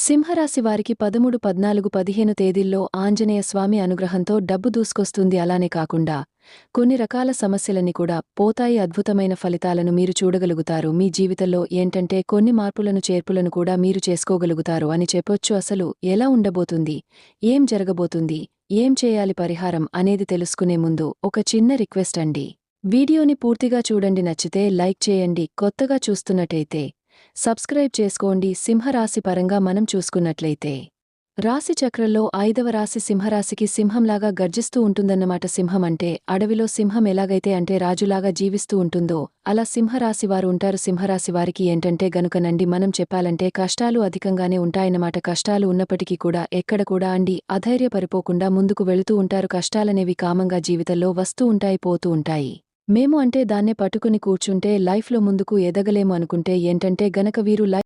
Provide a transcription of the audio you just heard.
సింహరాశి వారికి పదమూడు పద్నాలుగు పదిహేను తేదీల్లో ఆంజనేయ స్వామి అనుగ్రహంతో డబ్బు దూసుకొస్తుంది అలానే కాకుండా కొన్ని రకాల సమస్యలని కూడా పోతాయి. అద్భుతమైన ఫలితాలను మీరు చూడగలుగుతారు. మీ జీవితంలో ఏంటంటే కొన్ని మార్పులను చేర్పులను కూడా మీరు చేసుకోగలుగుతారు అని చెప్పొచ్చు. అసలు ఎలా ఉండబోతుంది? ఏం జరగబోతుంది? ఏం చేయాలి? పరిహారం అనేది తెలుసుకునే ముందు ఒక చిన్న రిక్వెస్ట్ అండి. వీడియోని పూర్తిగా చూడండి. నచ్చితే లైక్ చేయండి. కొత్తగా చూస్తున్నట్టయితే సబ్స్క్రైబ్ చేసుకోండి సింహరాశి పరంగా మనం చూసుకున్నట్లయితే. రాశి చక్రంలో ఐదవ రాశి సింహరాశికి సింహంలాగా గర్జిస్తూ ఉంటుందన్నమాట. సింహం అంటే అడవిలో సింహం ఎలాగైతే అంటే రాజులాగా జీవిస్తూ ఉంటుందో అలా సింహరాశివారు ఉంటారు. సింహరాశి వారికి ఏంటంటే గనుకనండి మనం చెప్పాలంటే కష్టాలు అధికంగానే ఉంటాయన్నమాట. కష్టాలు ఉన్నప్పటికీ కూడా ఎక్కడ కూడా అండి అధైర్యపరిపోకుండా ముందుకు వెళుతూ ఉంటారు. కష్టాలనేవి కామంగా జీవితంలో వస్తూ ఉంటాయి పోతూ ఉంటాయి. మేము అంటే దాన్నే పట్టుకుని కూర్చుంటే లైఫ్లో ముందుకు ఎదగలేము అనుకుంటే ఏంటంటే గనక వీరు లైఫ్